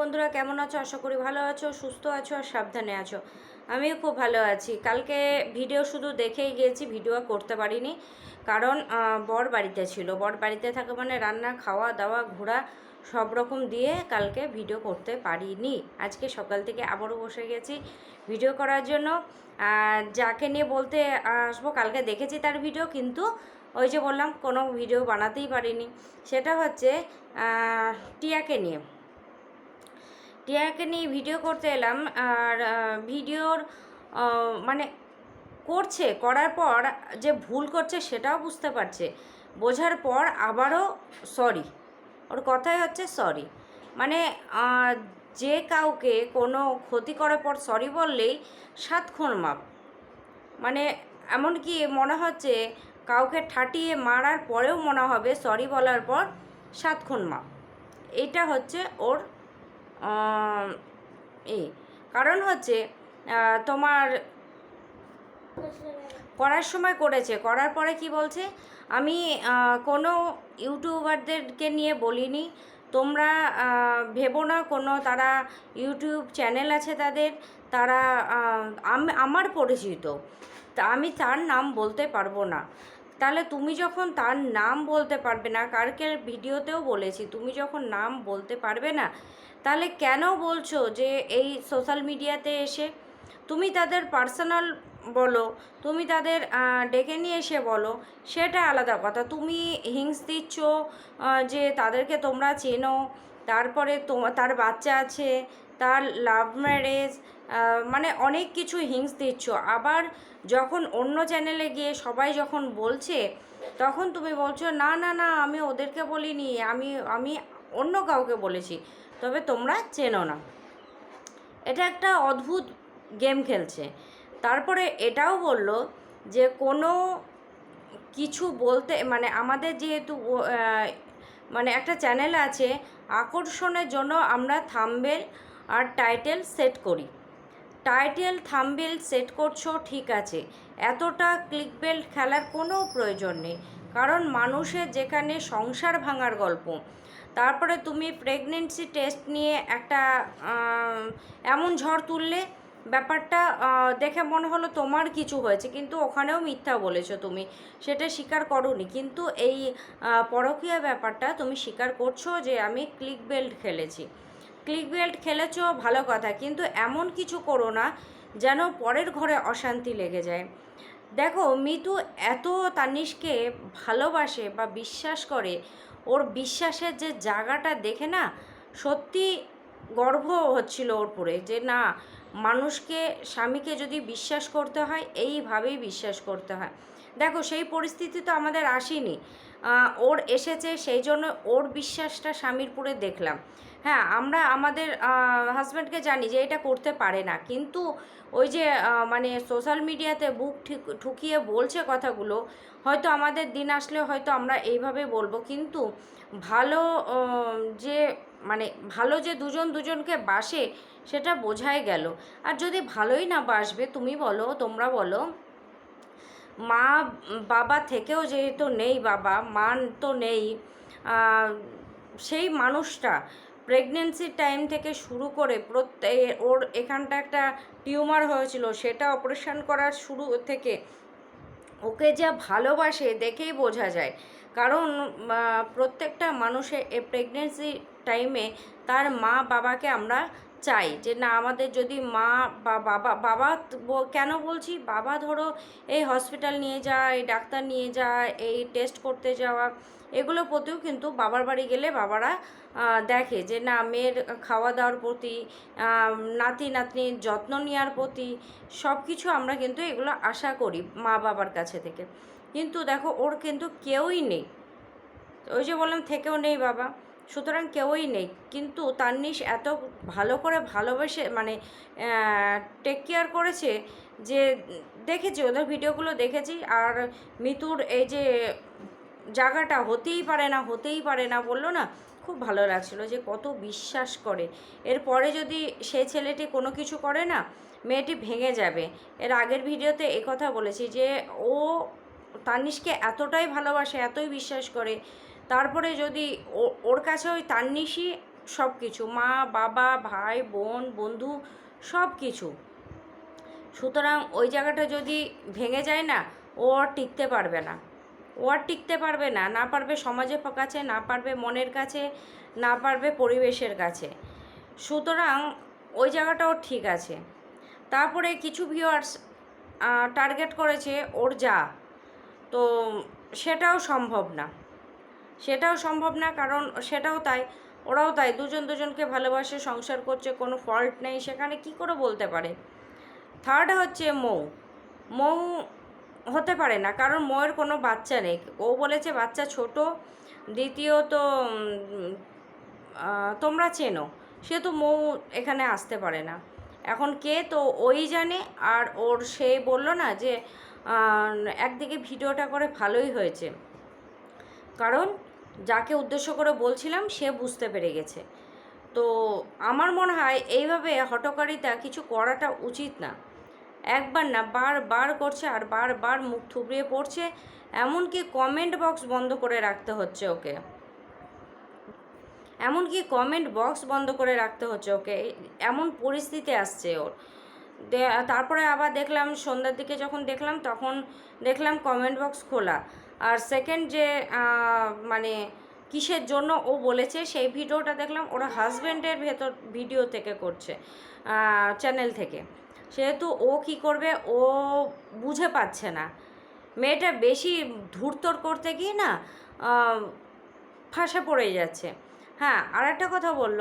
বন্ধুরা, কেমন আছো? আশা করি ভালো আছো, সুস্থ আছো আর সাবধানে আছো। আমিও খুব ভালো আছি। কালকে ভিডিও শুধু দেখেই গিয়েছি, ভিডিও করতে পারিনি। কারণ বর বাড়িতে ছিল। বর বাড়িতে থাকা মানে রান্না, খাওয়া, দাওয়া, ঘোরা সব রকম দিয়ে কালকে ভিডিও করতে পারিনি। আজকে সকাল থেকে আবারও বসে গেছি ভিডিও করার জন্য। যাকে নিয়ে বলতে আসব, কালকে দেখেছি তার ভিডিও, কিন্তু ওই যে বললাম, কোনো ভিডিও বানাতেই পারিনি। সেটা হচ্ছে টিয়াকে নিয়ে। টিয়াকে নিয়ে ভিডিও করতে এলাম, আর ভিডিওর মানে করছে, করার পর যে ভুল করছে সেটাও বুঝতে পারছে। বোঝার পর আবারও সরি ওর কথাই হচ্ছে সরি মানে যে কাউকে কোনো ক্ষতি করার পর সরি বললেই সাত খুন মাপ। মানে এমনকি মনে হচ্ছে কাউকে ঠাটিয়ে মারার পরেও মনে হবে সরি বলার পর সাত খুন মাপ। এইটা হচ্ছে ওর এই কারণ হচ্ছে তোমার করার সময় করেছে। করার পরে কি বলছে? আমি কোনো ইউটিউবারদেরকে নিয়ে বলিনি। তোমরা ভেবো না, কোনো তারা ইউটিউব চ্যানেল আছে তাদের, তারা আমার পরিচিত। তা আমি তার নাম বলতে পারব না। তাহলে তুমি যখন তার নাম বলতে পারবে না, কালকের ভিডিওতেও বলেছি, তুমি যখন নাম বলতে পারবে না, তাহলে কেন বলছো যে এই সোশ্যাল মিডিয়াতে এসে? তুমি তাদের পার্সোনাল বলো, তুমি তাদের ডেকে নিয়ে এসে বলো, সেটা আলাদা কথা। তুমি হিংস দিচ্ছ যে তাদেরকে তোমরা চেনো, তারপরে তোমার তার বাচ্চা আছে তার লাভ ম্যারেজ মানে অনেক কিছু হিংস দিচ্ছ। আবার যখন অন্য চ্যানেলে গিয়ে সবাই যখন বলছে, তখন তুমি বলছো, না না না, আমি ওদেরকে বলিনি, আমি আমি অন্য কাউকে বলেছি, তবে তোমরা চেনো না। এটা একটা অদ্ভুত গেম খেলছে। তারপরে এটাও বলল যে কোনো কিছু বলতে মানে আমাদের যেহেতু মানে একটা চ্যানেল আছে, আকর্ষণের জন্য আমরা থাম্বেল আর টাইটেল সেট করি। টাইটেল থাম্বেল সেট করছ, ঠিক আছে। এতটা ক্লিক বেল্ট খেলার কোনো প্রয়োজন নেই। কারণ মানুষের যেখানে সংসার ভাঙার গল্প, তারপরে তুমি প্রেগনেন্সি টেস্ট নিয়ে একটা এমন ঝড় তুললে ব্যাপারটা দেখে মনে হলো তোমার কিছু হয়েছে, কিন্তু ওখানেও মিথ্যা বলেছ তুমি। সেটা স্বীকার করোনি। কিন্তু এই পরকীয়া ব্যাপারটা তুমি স্বীকার করছ যে আমি ক্লিক বেল্ট খেলেছি। ক্লিক বেল্ট খেলেছো, ভালো কথা। কিন্তু এমন কিছু করো না যেন পরের ঘরে অশান্তি লেগে যায়। দেখো, মিতু এত তানিশকে ভালোবাসে বা বিশ্বাস করে, ওর বিশ্বাসের যে জায়গাটা দেখে না, সত্যি গর্ব হচ্ছিল ওর পরে যে, না, মানুষকে, স্বামীকে যদি বিশ্বাস করতে হয়, এইভাবেই বিশ্বাস করতে হয়। দেখো, সেই পরিস্থিতি তো আমাদের আসেনি। ওর এসেছে, সেই জন্য ওর বিশ্বাসটা স্বামীর পুরে দেখলাম। হ্যাঁ আমরা আমাদের হাজব্যান্ডকে জানি যে এটা করতে পারে না। কিন্তু ওই যে মানে সোশ্যাল মিডিয়াতে বুক ঠিক, ঠুকিয়ে বলছে কথাগুলো, হয়তো আমাদের দিন আসলে হয়তো আমরা এইভাবে বলব। কিন্তু ভালো যে মানে ভালো যে দুজন দুজনকে বাসে, সেটা বোঝাই গেল। আর যদি ভালোই না বাসবে, তুমি বলো, তোমরা বলো মা বাবা থেকেও যেহেতু নেই বাবা মা তো নেই সেই মানুষটা প্রেগনেন্সির টাইম থেকে শুরু করে প্রত্যেক ওর এখানটা একটা টিউমার হয়েছিল, সেটা অপারেশন করার শুরু থেকে ওকে যা ভালোবাসে দেখেই বোঝা যায়। কারণ প্রত্যেকটা মানুষের প্রেগনেন্সি টাইমে তার মা বাবাকে আমরা চাই যে না, আমাদের যদি মা বা বাবা বাবা কেন বলছি? বাবা ধরো এই হসপিটাল নিয়ে যায় এই ডাক্তার নিয়ে যায়, এই টেস্ট করতে যাওয়া, এগুলো প্রতিও কিন্তু বাবার বাড়ি গেলে বাবারা দেখে যে না, মেয়ের খাওয়া দাওয়ার প্রতি নাতি নাতনির যত্ন নেওয়ার প্রতি সব কিছু আমরা কিন্তু এগুলো আশা করি মা বাবার কাছে থেকে। কিন্তু দেখো, ওর কিন্তু কেউই নেই। ওই যে বললাম, থেকেও নেই বাবা। সুতরাং কেউই নেই। কিন্তু তান্নিশ এত ভালো করে ভালোবেসে মানে টেক কেয়ার করেছে যে, দেখেছি ওদের ভিডিওগুলো দেখেছি। আর মিতুর এই যে জায়গাটা হতেই পারে না, হতেই পারে না বলল না, খুব ভালো লাগছিল যে কত বিশ্বাস করে। এরপরে যদি সে ছেলেটি কোনো কিছু করে না, মেয়েটি ভেঙে যাবে। এর আগের ভিডিওতে কথা বলেছি যে, ও তানিশকে এতটাই ভালোবাসে, এতই বিশ্বাস করে তারপরে যদি ওর কাছে ওই তান্নিশই সব কিছু মা, বাবা, ভাই, বোন, বন্ধু সব কিছু সুতরাং ওই জায়গাটা যদি ভেঙে যায় না, ও আর টিকতে পারবে না। ও আর টিকতে পারবে না না পারবে সমাজের কাছে, না পারবে মনের কাছে, না পারবে পরিবেশের কাছে। সুতরাং ওই জায়গাটাও ঠিক আছে। তারপরে কিছু ভিউয়ার্স টার্গেট করেছে ওর যা। তো সেটাও সম্ভব না। সেটাও সম্ভব না, কারণ সেটাও তাই, ওরাও তাই, দুজন দুজনকে ভালোবাসে, সংসার করছে, কোনো ফল্ট নেই, সেখানে কি করে বলতে পারে? থার্ড হচ্ছে মৌ। মৌ হতে পারে না, কারণ মৌয়ের কোনো বাচ্চা নেই। ও বলেছে, বাচ্চা ছোট, দ্বিতীয়ত তোমরা চেনো। সেহেতু মৌ এখানে আসতে পারে না। এখন কে তো ওই জানে, আর ওর সে বলল না যে একদিকে ভিডিওটা করে ভালোই হয়েছে। কারণ যাকে উদ্দেশ্য করে বলছিলাম, সে বুঝতে পেরে গেছে। তো আমার মনে হয় এইভাবে হটকারিতা কিছু করাটা উচিত না। একবার না, বারবার করছে আর বারবার মুখ থুবড়িয়ে পড়ছে, এমনকি কমেন্ট বক্স বন্ধ করে রাখতে হচ্ছে ওকে। এমনকি কমেন্ট বক্স বন্ধ করে রাখতে হচ্ছে ওকে। এমন পরিস্থিতি আসছে ওর। তারপরে আবার দেখলাম, সন্ধ্যার দিকে যখন দেখলাম, তখন দেখলাম কমেন্ট বক্স খোলা। আর সেকেন্ড যে মানে কিসের জন্য ও বলেছে, সেই ভিডিওটা দেখলাম ওরা হাজব্যান্ডের ভেতর ভিডিও থেকে করছে চ্যানেল থেকে। সেহেতু ও কি করবে, ও বুঝে পাচ্ছে না। মেয়েটা বেশি ধূর্তর করতে গিয়ে না ফাঁসে পড়ে যাচ্ছে। হ্যাঁ আর একটা কথা বলল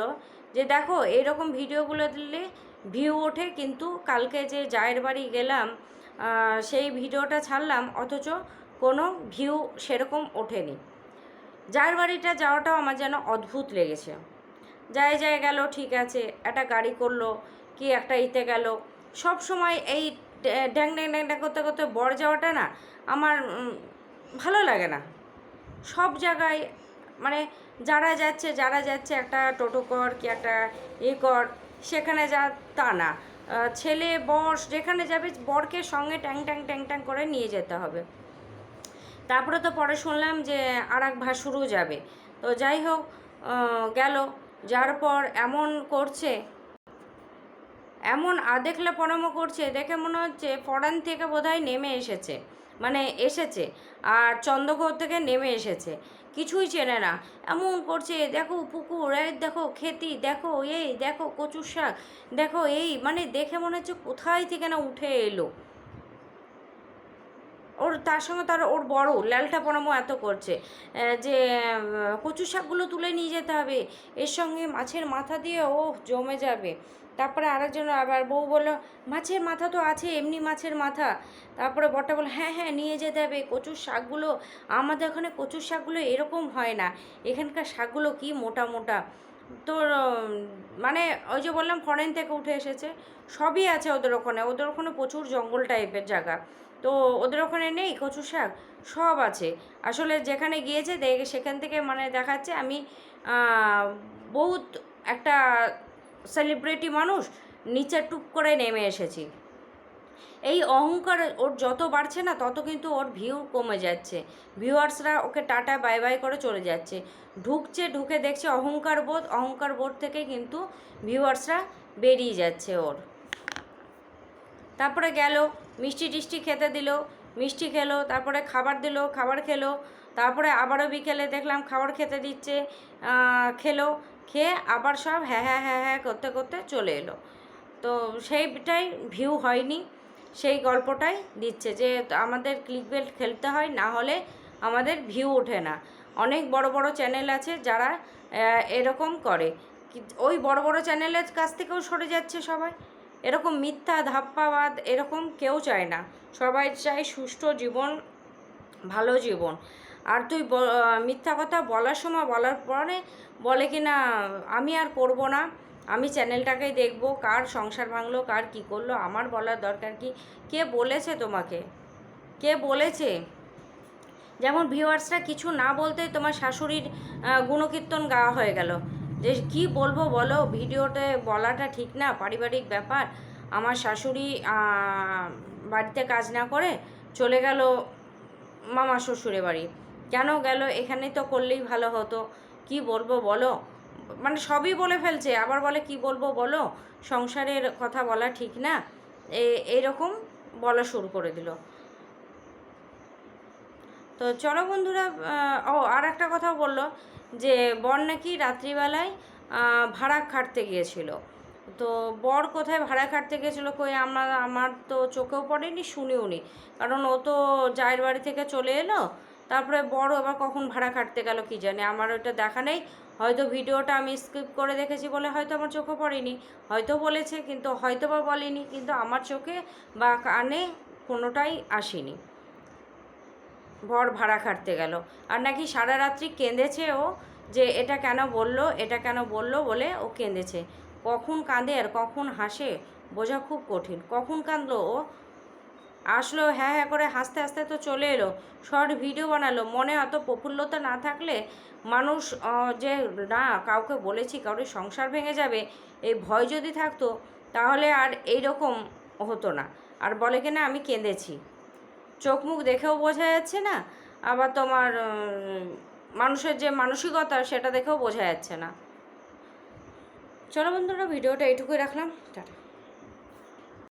যে দেখো এইরকম ভিডিওগুলো দিলে ভিউ ওঠে, কিন্তু কালকে যে জায়ের বাড়ি গেলাম সেই ভিডিওটা ছাড়লাম, অথচ কোনো ভিউ সেরকম ওঠেনি। জায়ের বাড়িটা যাওয়াটাও আমার যেন অদ্ভুত লেগেছে। যায় যায় গেল, ঠিক আছে, একটা গাড়ি করল, কি একটা ইতে গেল। সব সময় এই ড্যাং ড্যাং ড্যাং ড্যাং করতে করতে বর যাওয়াটা না আমার ভালো লাগে না। সব জায়গায় মানে যারা যাচ্ছে যারা যাচ্ছে একটা টোটো কর কি একটা এ কর, সেখানে যা তা না। ছেলে, বর, যেখানে যাবে বরকে সঙ্গে ট্যাং ট্যাং ট্যাং ট্যাং করে নিয়ে যেতে হবে। তারপরে তো পরে শুনলাম যে আর এক ভাসুরও যাবে। তো যাই হোক গেল। যার পর এমন করছে, এমন আদেখলে পরামো করছে, দেখে মনে হচ্ছে ফরেন থেকে বোধহয় নেমে এসেছে। মানে এসেছে, আর চন্দ্রগড় থেকে নেমে এসেছে। কিছুই চেনে না। এমন করছে, দেখো পুকুর, এই দেখো খেতি, দেখো এই, দেখো কচুর শাক, দেখো এই। মানে দেখে মনে হচ্ছে কোথায় থেকে না উঠে এলো। ওর তার সঙ্গে তার, ওর বড় ল্যালটা পরামো এত করছে যে কচু শাকগুলো তুলে নিয়ে যেতে হবে। এর সঙ্গে মাছের মাথা দিয়ে ও জমে যাবে। তারপরে আরেকজন আবার বউ বলল মাছের মাথা তো আছে এমনি মাছের মাথা। তারপরে বরটা বলল হ্যাঁ হ্যাঁ নিয়ে যেতে হবে। কচুর শাকগুলো আমাদের ওখানে কচুর শাকগুলো এরকম হয় না। এখানকার শাকগুলো কি মোটা মোটা? তো উম, মানে ওই যে বললাম ফরেন থেকে উঠে এসেছে। সবই আছে ওদের ওখানে। ওদের ওখানে প্রচুর জঙ্গল টাইপের জায়গা। তো ওদের ওখানে নেই কচু শাক? সব আছে। আসলে যেখানে গিয়েছে দেখে সেখান থেকে মানে দেখাচ্ছে আমি বহুত একটা সেলিব্রিটি মানুষ নিচে টুপ করে নেমে এসেছি। এই অহংকার ওর যত বাড়ছে না, তত কিন্তু ওর ভিউ কমে যাচ্ছে। ভিউয়ার্সরা ওকে টাটা, বাই বাই করে চলে যাচ্ছে। ঢুকছে, ঢুকে দেখছে অহংকার বোধ অহংকার বোধ থেকে কিন্তু ভিউয়ার্সরা বেরিয়ে যাচ্ছে ওর। তারপরে গেল, মিষ্টি টিষ্টি খেতে দিল, মিষ্টি খেলো, তারপরে খাবার দিল, খাবার খেলো, তারপরে আবারও বিকেলে দেখলাম খাবার খেতে দিচ্ছে খেলো খেয়ে আবার সব হ্যাঁ হ্যাঁ হ্যাঁ হ্যাঁ করতে করতে চলে এলো। তো সেইটাই ভিউ হয়নি। সেই গল্পটাই দিচ্ছে যে আমাদের ক্লিক বেল্ট খেলতে হয়, না হলে আমাদের ভিউ ওঠে না। অনেক বড় বড় চ্যানেল আছে যারা এরকম করে। ওই বড় বড় চ্যানেলের কাছ থেকেও সরে যাচ্ছে সবাই। এরকম মিথ্যা, ধাপ্পাবাদ এরকম কেউ চায় না। সবাই চায় সুষ্ঠু জীবন, ভালো জীবন। আর তুই মিথ্যা কথা বলার সময় বলার পরে বলে কি না, আমি আর করব না। আমি চ্যানেলটাকেই দেখব, কার সংসার ভাঙলো, কার কি করল, আমার বলার দরকার কি? কে বলেছে তোমাকে? কে বলেছে? যেমন ভিউয়ার্সরা কিছু না বলতেই তোমার শাশুড়ির গুণকীর্তন গাওয়া হয়ে গেল। যে কি বলব বলো, ভিডিওতে বলাটা ঠিক না, পারিবারিক ব্যাপার। আমার শাশুড়ি বাড়িতে কাজ না করে চলে গেল মামা শ্বশুরে বাড়ি। কেন গেল? এখানে তো করলেই ভালো হতো। কি বলব বলো? মানে সবই বলে ফেলছে। আবার বলে, কি বলব বলো? সংসারের কথা বলা ঠিক না। এ- এইরকম বলা শুরু করে দিল। তো চলো বন্ধুরা ও, আর একটা কথা বলল যে, বর নাকি রাত্রিবেলায় ভাড়া খাটতে গিয়েছিল। তো বর কোথায় ভাড়া খাটতে গিয়েছিল কই আমার আমার তো চোখেও পড়েনি শুনিও নি কারণ ও তো জায়ের বাড়ি থেকে চলে এলো তারপরে বড় আবার কখন ভাড়া খাটতে গেল কি জানে, আমার ওটা দেখা নেই। হয়তো ভিডিওটা আমি স্কিপ করে দেখেছি বলে হয়তো আমার চোখে পড়েনি। হয়তো বলেছে কিন্তু হয়তো বা বলেনি, কিন্তু আমার চোখে বা কানে কোনোটাই আসেনি। বর ভাড়া খাটতে গেল। আর নাকি সারা রাত্রি কেঁদেছে ও যে এটা কেন বলল, এটা কেন বলল বলে ও কেঁদেছে। কখন কাঁদে আর কখন হাসে বোঝা খুব কঠিন। কখন কাঁদলো ও আসলো হ্যাঁ হ্যাঁ করে হাসতে হাসতে তো চলে এলো। শর্ট ভিডিও বানালো। মনে অত প্রফুল্লতা না থাকলে মানুষ যে না, কাউকে বলেছি কারোর সংসার ভেঙে যাবে, এই ভয় যদি থাকতো, তাহলে আর এই রকম হতো না। আর বলে কিনা আমি কেঁদেছি। চোখ মুখ দেখেও বোঝা যাচ্ছে না, আবার তোমার মানুষের যে মানসিকতা, সেটা দেখেও বোঝা যাচ্ছে না। চলো বন্ধুরা, ভিডিওটা এইটুকুই রাখলাম। টাটা।